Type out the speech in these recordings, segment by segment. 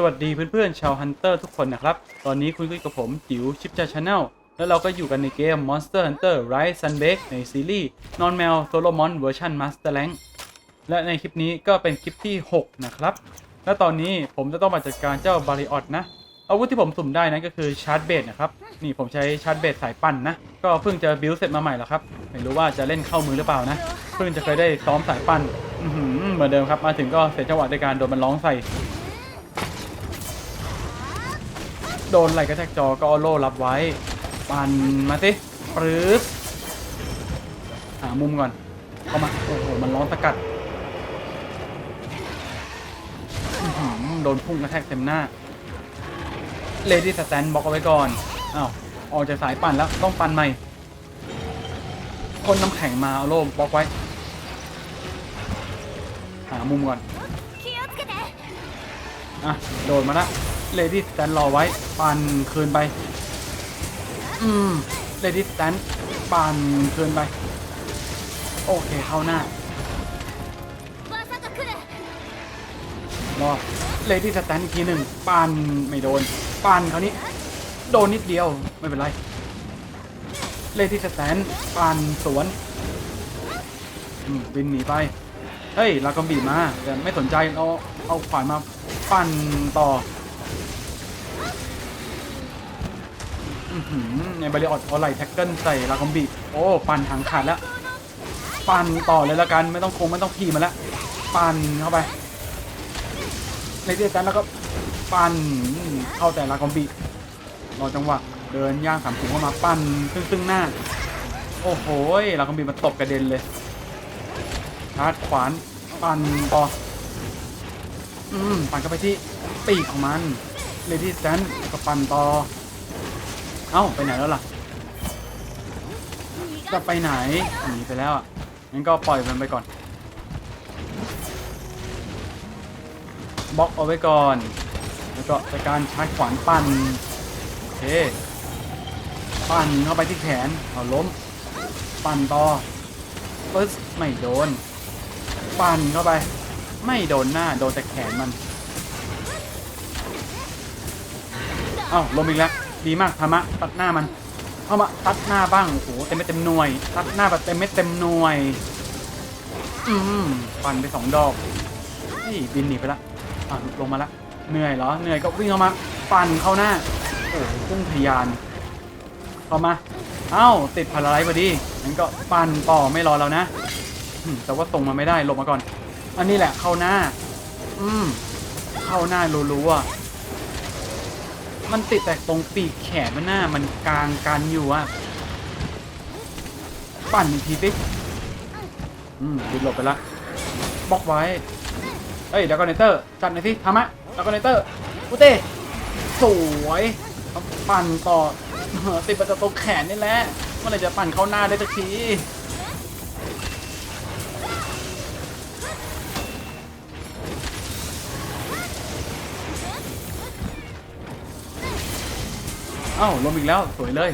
สวัสดีเพื่อนๆชาวฮันเตอร์ทุกคนนะครับ ตอนนี้คุณก็อยู่กับผมจิ๋วชิปจาชาแนลแล้วเราก็อยู่กันในเกม Monster Hunter Rise Sunbreak ในซีรีส์ Non m a l Solomon Version Master Rank และในคลิปนี้ก็เป็นคลิปที่ 6 นะครับ และตอนนี้ผมจะต้องมาจัดการเจ้าบาริออตนะ อาวุธที่ผมสุ่มได้นั้นก็คือชาร์จเบดนะครับ นี่ผมใช้ชาร์จเบดสายปั่นนะ ก็เพิ่งจะบิวเสร็จมาใหม่แล้วครับ ไม่รู้ว่าจะเล่นเข้ามือหรือเปล่านะ เพิ่งจะเคยได้ซ้อมสายปั่นเหมือนเดิมครับ มาถึงก็เสียจังหวะในการโดนมันร้องใส่ โดนไหลกระแทกจอก็โล่รับไว้ปันมาสิปรื๊บหามุมก่อน เข้ามา โอ้โห มันร้อนตะกัดโดนพุ่งกระแทกเต็มหน้า เลดี้สแตนบอกเอาไว้ก่อน อ้าว ออกจากสายปั่นแล้ว ต้องปั่นใหม่ คนน้ำแข็งมาเอาโล่บอกไว้ หามุมก่อน อะ โดนมาละ เลดี้สแตนรอไว้ปันคืนไป อืมเลดี้สแตนปันคืนไป โอเคเข้าหน้ารอเลดี้สแตนอีกทีหนึ่งปันไม่โดนปันเขานี้ โดนนิดเดียวไม่เป็นไรเลดี้สแตนปันสวนบินหนีไป เฮ้ยเรากอบีมาแต่ไม่สนใจเราเอาขวานมาปันต่อ ในบริออดเอาไลแท็กเกิลใส่ลากอมบีโอ้ปั่นทางขาดแล้ว ปั่นต่อเลยละกันไม่ต้องคงไม่ต้องพีมาแล้ว ปั่นเข้าไปในเดียกันแล้วก็ปั่นเข้าแต่ละคอมบิรอจังหวะเดินย่างสามถุงเข้ามาปั่นซึ่งซึ่งหน้า โอ้โหละคอมบิมันตบกระเด็นเลยชาร์จขวานปั่นต่ออืมปั่นเข้าไปที่ปีกของมันเลดี้แซนก็ปั่นต่อ เอ้าไปไหนแล้วล่ะ จะไปไหนหนีไปแล้วอะงั้นก็ปล่อยมันไปก่อนบล็อกเอาไว้ก่อน แล้วก็จัดการชาร์จขวานปั่นโอเคปั่นเข้าไปที่แขนเอาล้ม ปั่นต่อปึ๊สไม่โดน ปั่นเข้าไป ไม่โดนหน้าโดนแต่แขนมัน เอ้าล้มอีกแล้ว ดีมากธรรมะตัดหน้ามันเข้ามาตัดหน้าบ้างโอ้โหเต็มไม่เต็มหน่วย ตัดหน้าแบบเต็มไม่เต็มหน่วย อืมปั่นไปสองดอกเฮ้ยบินหนีไปละอะลงมาละเหนื่อยเหรอเหนื่อยก็วิ่งเข้ามาปั่นเข้าหน้าโอ้โหพุ่งทะยานเข้ามาเอ้าติดพาราไลท์พอดีงั้นก็ปั่นต่อไม่รอแล้วนะแต่ว่าส่งมาไม่ได้หลบมาก่อน อันนี้แหละเข้าหน้า อืมเข้าหน้ารัวๆอะ มันติดแต่ตรงปีกแขนมันหน้ามันกลางกันอยู่อะปั่นอีกทีสิอืมบินหลบไปละบล็อกไว้เฮ้ยดากอนเนเตอร์จัดหน่อยสิทำะดากอนเนเตอร์อุเต้สวยปั่นต่อติดประตูแขนนี่แหละเมื่อไหรจะปั่นเข้าหน้าได้สักที อ้าวลมอีกแล้วสวยเลย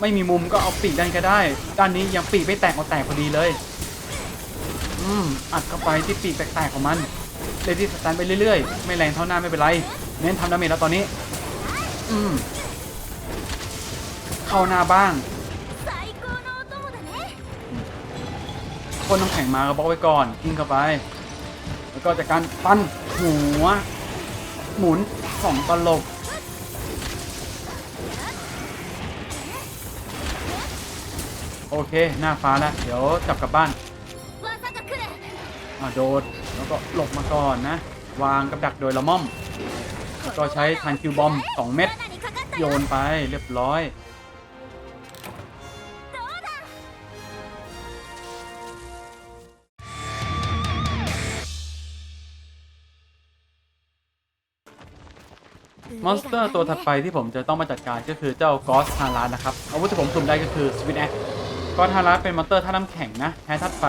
ไม่มีมุมก็เอาปีกด้านก็ได้ ด้านนี้ยังปีกไม่แตกเอาแตกพอดีเลย อืมอัดเข้าไปที่ปีกแตกๆของมันเลดี้สตนไปเรื่อยๆ ไม่แรงเท่าหน้าไม่เป็นไร เน้นทำดาเมจแล้วตอนนี้ อืมเข้าหน้าบ้าง คนน้ำแข็งมาก็บอกไว้ก่อนยิงเข้าไป แล้วก็จากการปั้นหัว หมุนสองตลก โอเค หน้าฟ้าแล้ว เดี๋ยวจับกลับบ้านมาโดด แล้วก็หลบมาก่อนนะ วางกับดักโดยละม่อม ก็ใช้ทันคิวบอมสองเม็ด โยนไปเรียบร้อย มอนสเตอร์ตัวถัดไปที่ผมจะต้องมาจัดการก็คือเจ้ากอสฮาลานะครับ อาวุธที่ผมสุ่มได้ก็คือสวิตแอค กอสฮาราเป็นมอนเตอร์ท่าน้ำแข็งนะแพ้ธาตุไฟ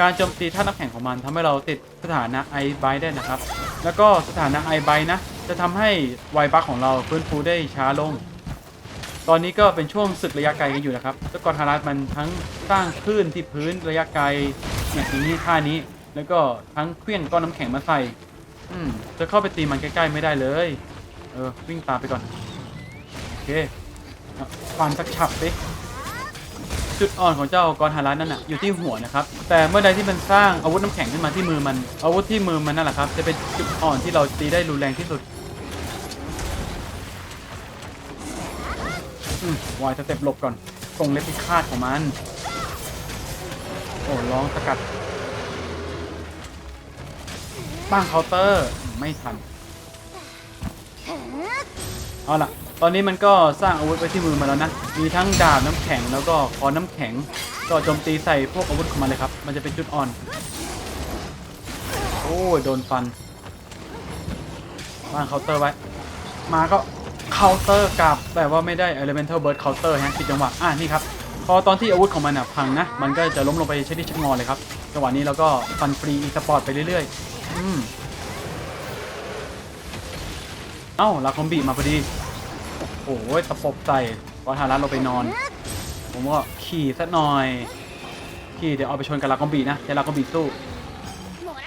การโจมตีท่าน้ำแข็งของมันทำให้เราติดสถานะไอไบได้นะครับ แล้วก็สถานะไอไบนะ จะทำให้ไวบัคของเราฟื้นฟูได้ช้าลง ตอนนี้ก็เป็นช่วงศึกระยะไกลกันอยู่นะครับเจ้ากอสฮารามันทั้งสร้างคลื่นที่พื้นระยะไกลเนี่ยอย่างนี้ท่านี้ แล้วก็ทั้งเคลื่อนก้อนน้ำแข็งมาใส่อืมจะเข้าไปตีมันใกล้ๆไม่ได้เลย เออวิ่งตามไปก่อน โอเคอะฟันสักฉับสิ จุดอ่อนของเจ้ากรฮารัสนั่นน่ะอยู่ที่หัวนะครับ แต่เมื่อใดที่มันสร้างอาวุธน้ำแข็งขึ้นมาที่มือมัน อาวุธที่มือมันนั่นแหละครับ จะเป็นจุดอ่อนที่เราตีได้รุนแรงที่สุดอืมวายสเต็ปหลบก่อนตรงเล็บพิฆาตของมัน โอ้ร้องสกัดบ้างเคาน์เตอร์ไม่ทัน เอาล่ะ ตอนนี้มันก็สร้างอาวุธไว้ที่มือมาแล้วนะ มีทั้งดาบน้ำแข็งแล้วก็คอนน้ำแข็ง ก็โจมตีใส่พวกอาวุธของมันเลยครับ มันจะเป็นจุดอ่อน โอ้ยโดนฟันบ้างเคาน์เตอร์ไว้ มาก็เคาน์เตอร์กลับแต่ว่าไม่ได้ elemental burst counter ฮะผิดจังหวะ อ่านี่ครับ พอตอนที่อาวุธของมันอะพังนะ มันก็จะล้มลงไปใช้ที่ชะงอเลยครับ จังหวะนี้เราก็ฟันฟรีอีสปอร์ตไปเรื่อยๆ อืม เอ้าลาคอมบีมาพอดี โอ้ยตะปบใส่วัฒนรัตเราไปนอน ผมก็ขี่สักหน่อย ขี่เดี๋ยวเอาไปชนกับลากอมบีนะเดี๋ยวลากอมบีสู้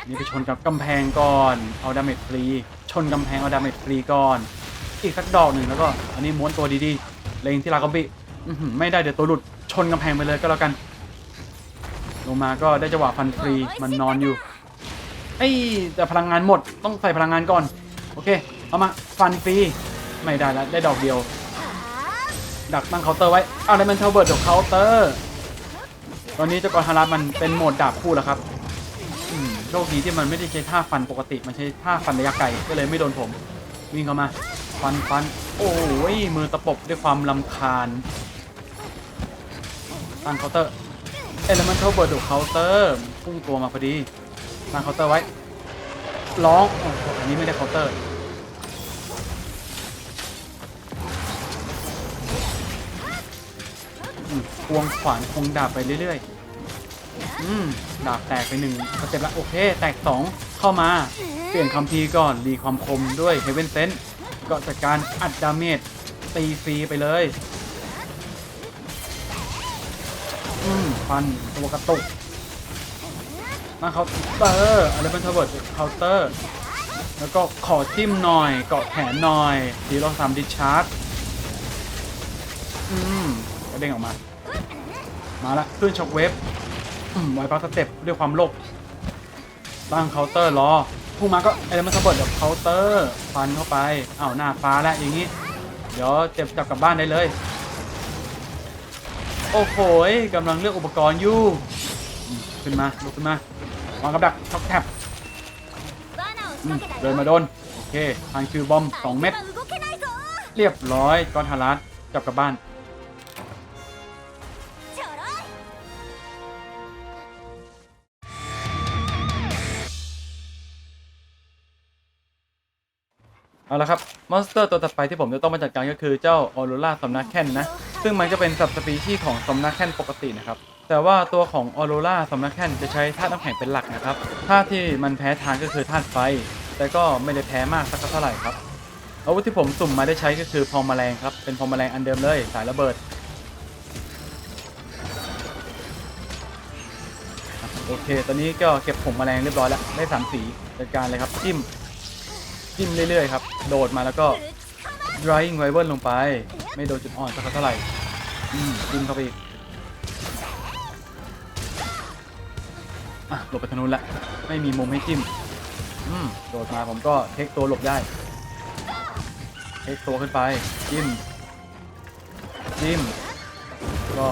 นี่ไปชนกับกำแพงก่อน เอาดาเมจฟรี ชนกำแพงเอาดาเมจฟรีก่อน อีกสักดอกหนึ่งแล้วก็ อันนี้ม้วนตัวดีๆ เล็งที่ลากอมบีไม่ได้เดี๋ยวตัวหลุด ชนกำแพงไปเลยก็แล้วกัน ลงมาก็ได้จังหวะฟันฟรี มันนอนอยู่ ไอ้แต่พลังงานหมด ต้องใส่พลังงานก่อน โอเค เอามา ฟันฟรี ไม่ได้แล้วได้ดอกเดียว ดักตั้งเคาน์เตอร์ไว้เอาอะไรมันเทเบิร์ดดอกเคาน์เตอร์ ตอนนี้เจ้ากรฮารัสมันเป็นโหมดดาบคู่แล้วครับอืมโชคดีที่มันไม่ได้ใช้ท่าฟันปกติ มันใช้ท่าฟันระยะไกลก็เลยไม่โดนผม วิ่งเข้ามา ฟันฟัน โอ้ยมือตะปบด้วยความลำคาญตั้งเคาน์เตอร์เอลเมนทัลเบิร์ดเคาน์เตอร์พุ่งตัวมาพอดีตั้งเคาน์เตอร์ไว้ร้องโอ้โหอันนี้ไม่ได้เคาน์เตอร์ ควงขวานควงดาบไปเรื่อยๆ อืม ดาบแตกไปหนึ่งสเต็ปละโอเค แตกสองเข้ามา เปลี่ยนคัมภีก่อน รีความคมด้วยเฮเวนเซนก็จัดการอัดดาเมจตีฟรีไปเลย อืม ฟันตัวกระตุก มาเคาเตอร์อะไรเป็นทเวิร์ดเคาน์เตอร์ แล้วก็ขอจิ้มหน่อยเกาะแขนหน่อยทีเราทำดิชาร์จอืมกระเด้งออกมา มาละขึ้นช็อคเวฟไว้พัสเต็ปด้วยความโลภตั้งเคาน์เตอร์รอพุ่งมาก็เอเลมันสะบัดแบบเคาน์เตอร์ฟันเข้าไปเอ้าหน้าฟ้าแล้วอย่างนี้ เดี๋ยวเจ็บจับกลับบ้านได้เลย โอ้โหกำลังเลือกอุปกรณ์อยู่ขึ้นมาลุกขึ้นมาวางกับดักช็อกแท็บเดินมาโดนโอเคทางคิวบอมสองเม็ดเรียบร้อยก้อนฮารัสจับกลับบ้าน เอาละครับมอนสเตอร์ตัวต่อไปที่ผมจะต้องมาจัดการก็คือเจ้าออโรราสำนักแคนนะ ซึ่งมันก็เป็นสับสปีชีส์ของสำนักแคนปกตินะครับ แต่ว่าตัวของออโรราสำนักแคนจะใช้ธาตุน้ำแข็งเป็นหลักนะครับธาตุที่มันแพ้ทางก็คือธาตุไฟ แต่ก็ไม่ได้แพ้มากสักเท่าไหร่ครับ อาวุธที่ผมสุ่มมาได้ใช้ก็คือพองแมลงครับ เป็นพองแมลงอันเดิมเลยสายระเบิดโอเค ตอนนี้ก็เก็บผงแมลงเรียบร้อยแล้ว ได้สามสีจัดการเลยครับจิ้ม จิ้มเรื่อยๆครับ โดดมาแล้วก็ drying w i v e r ลงไป ไม่โดนจุดอ่อนสักเท่าไหร่อืมจิ้มเข้าไปอีกอะหลบไปทางนู้นละไม่มีมุมให้จิ้มอืมโดดมาผมก็เทคตัวหลบได้เทคตัวขึ้นไป จิ้ม จิ้ม ก็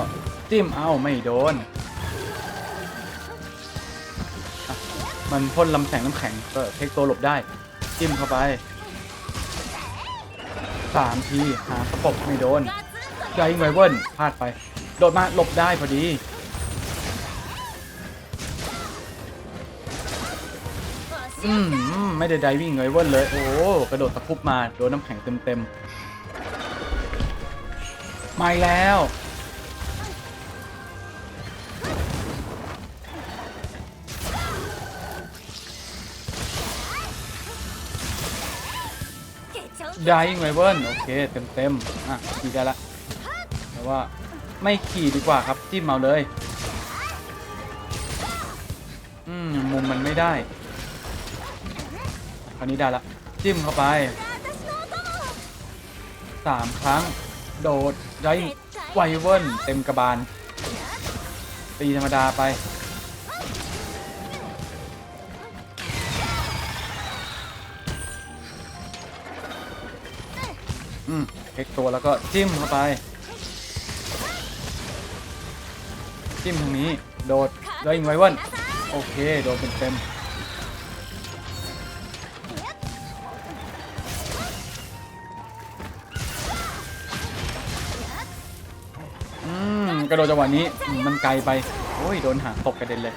จิ้มเอ้าไม่โดนมันพ่นลำแสงน้ำแข็งก็เทคตัวหลบได้ จิ้มเข้าไปสามทีหาประกบไม่โดนไกไวเวิร์นพลาดไป โดดมาหลบได้พอดี อืม ไม่ได้ไดวิ่งไวเวิร์นเลย โอ้กระโดดตะพุบมา โดนน้ำแข็งเต็มๆมาแล้ว dying raven โอเคเต็มเต็มอะขี่ได้ละแต่ว่าไม่ขี่ดีกว่าครับจิ้มเอาเลยอืมมุมมันไม่ได้คราวนี้ได้ละจิ้มเข้าไปสามครั้ง โดดได้ไวเวิร์นเต็มกระบาลตีธรรมดาไป อืมเทคตัวแล้วก็จิ้มเข้าไป จิ้มทางนี้ โดดไรไวเวิร์นโอเค โดดเต็มๆอืม กระโดดจังหวะนี้มมันไกลไป โอ้ย โดนหางตกกระเด็นเลย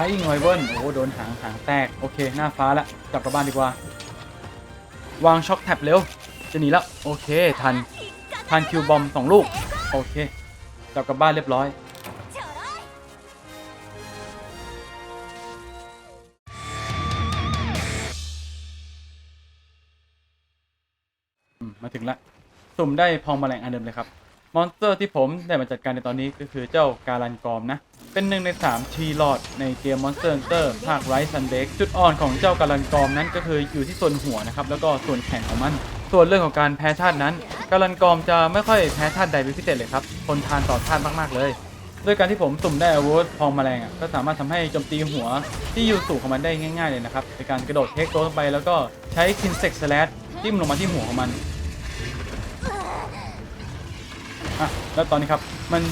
ไยอีกอยเบิ้ลโอ้โดนหางหางแตก โอเค หน้าฟ้าละกลับกลับบ้านดีกว่า วางช็อคแท็บเร็ว จะหนีแล้ว โอเค ทัน ทันคิวบอมสองลูก โอเค กลับกลับบ้านเรียบร้อย มาถึงละ สุ่มได้พองแมลงอันเดิมเลยครับ มอนสเตอร์ที่ผมได้มาจัดการในตอนนี้ก็คือเจ้าการันกอมนะ เป็นหนึ่งใน3ทีลอดในเกม Monster Hunter ภาคไรซันเด็กจุดอ่อนของเจ้าการันกอมนั้นก็คืออยู่ที่ส่วนหัวนะครับ แล้วก็ส่วนแขนของมัน ส่วนเรื่องของการแพ้ธาตุนั้น การันกอมจะไม่ค่อยแพ้ธาตุใดเป็นพิเศษเลยครับทนทานต่อธาตุมากๆเลยด้วยการที่ผมสุ่มได้อาวุธพองแมลงอะก็สามารถทำให้โจมตีหัวที่อยู่สูงของมันได้ง่าย ๆเลยนะครับในการกระโดดเทคตัวเข้าไปแล้วก็ใช้คินเซ็กสแลดจิ้มลงมาที่หัวของมัน แล้วตอนนี้ครับมัน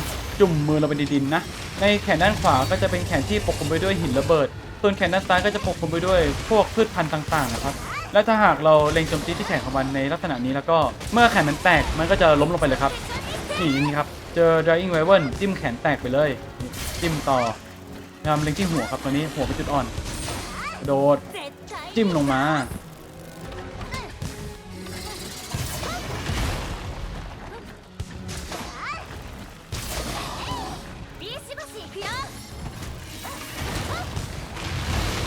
จุ่มมือเราไปในดินนะ ในแขนด้านขวาก็จะเป็นแขนที่ปกคลุมไปด้วยหินระเบิด ส่วนแขนด้านซ้ายก็จะปกคลุมไปด้วยพวกพืชพันธุ์ต่างๆนะครับ และถ้าหากเราเล็งโจมตีที่แขนของมันในลักษณะนี้แล้วก็เมื่อแขนมันแตกมันก็จะล้มลงไปเลยครับ นี่อย่างนี้ครับ เจอ drying w i v e r จิ้มแขนแตกไปเลย จิ้มต่อพยายามเล็งที่หัวครับตอนนี้หัวเป็นจุดอ่อนโดดจิ้มลงมา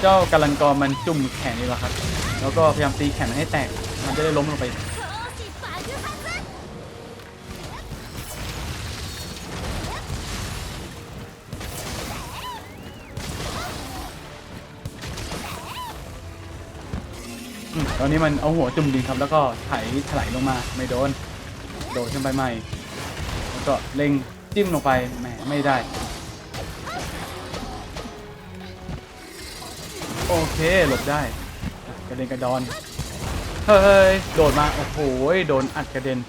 เจ้ากาลังกรมันจุ่มแขนนี่แหละครับ แล้วก็พยายามตีแขนนให้แตก มันจะได้ล้มลงไป ตอนนี้มันเอาหัวจุ่มดินครับ แล้วก็ไถถลายลงมา ไม่โดน โดดขึ้นไปใหม่ แล้วก็เล็งจิ้มลงไป แหม ไม่ได้ โอเคหลบได้กระเด็นกระดอน เฮ้ย โดดมา โอ้โหโดนอัดกระเด็น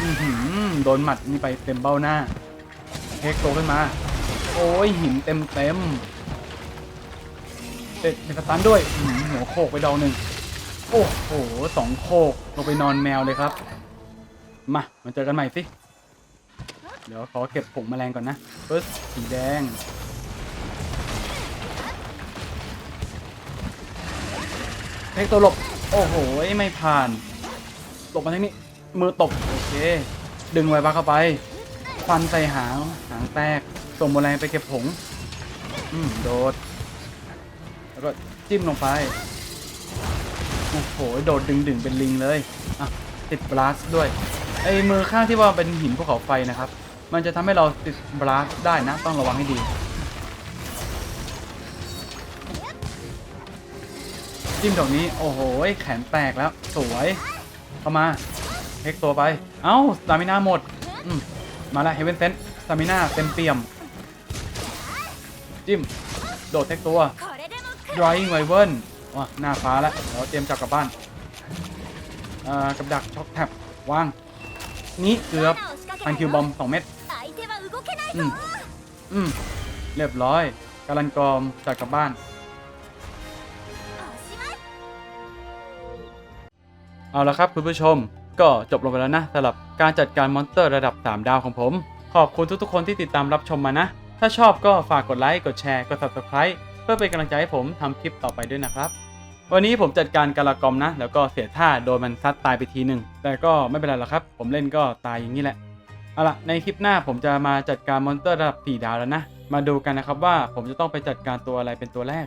อือหือโดนหมัดนี่ไปเต็มเบ้าหน้าเทคโตขึ้นมา โอ้ยหินเต็มเต็มเด็ดเด็ดสตันด้วยหหัวโขกไปดอกหนึ่งโอ้โหสองโขกลงไปนอนแมวเลยครับ มา มาเจอกันใหม่สิ เดี๋ยวขอเก็บผงแมลงก่อนนะปึ๊บสีแดงเทคตัวหลบ โอ้โห ไม่ผ่าน หลบมาทางนี้ มือตบ โอเค ดึงไวบ้าเข้าไป ฟันใส่หาง หางแตก ส่งแมลงไปเก็บผง อืม โดด แล้วก็จิ้มลงไป โอ้โห โดดดึงดึงๆเป็นลิงเลย อะ ติดบลัสด้วย ไอ้มือข้างที่ว่าเป็นหินภูเขาไฟนะครับ มันจะทำให้เราติดบลัสได้นะ ต้องระวังให้ดี จิ้มดอกนี้ โอ้โห แขนแตกแล้ว สวย เข้ามาเทคตัวไป เอ้าสตามิน่าหมดมมาแล้วเฮเวนเซนสตามิน่าเต็มเปี่ยม จิ้ม โดดเทคตัว Drawing w a v e n ว้าหน้าฟ้าแล้วเราเตรียมจับกลับบ้านกับดักช็อกแท็บวาง นี้เกือบ อันคิวบอมสองเม็ดอืมอืมเรียบร้อยการันกรอมจากกลับบ้าน เอาละครับคุณผู้ชมก็จบลงไปแล้วนะสำหรับการจัดการมอนสเตอร์ระดับ 3 ดาวของผม ขอบคุณทุกๆคนที่ติดตามรับชมมานะ ถ้าชอบก็ฝากกดไลค์ กดแชร์ กด subscribe เพื่อเป็นกำลังใจให้ผมทำคลิปต่อไปด้วยนะครับ วันนี้ผมจัดการกาลากอมนะ แล้วก็เสียท่าโดนมันซัดตายไปทีหนึ่งแต่ก็ไม่เป็นไรหรอกครับ ผมเล่นก็ตายอย่างนี้แหละ เอาล่ะในคลิปหน้าผมจะมาจัดการมอนสเตอร์ระดับ4ดาวแล้วนะ มาดูกันนะครับว่าผมจะต้องไปจัดการตัวอะไรเป็นตัวแรก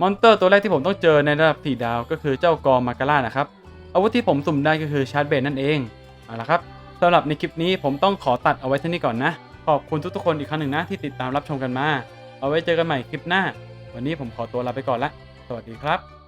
มอนสเตอร์ตัวแรกที่ผมต้องเจอในระดับ4ดาวก็คือเจ้ากอมาการ่านะครับ อาวุธที่ผมสุ่มได้ก็คือชาร์จเบนนั่นเองเอาละครับสำหรับในคลิปนี้ผมต้องขอตัดเอาไว้เท่านี้ก่อนนะ ขอบคุณทุกๆคนอีกครั้งหนึ่งนะที่ติดตามรับชมกันมา เอาไว้เจอกันใหม่คลิปหน้า วันนี้ผมขอตัวลาไปก่อนละ สวัสดีครับ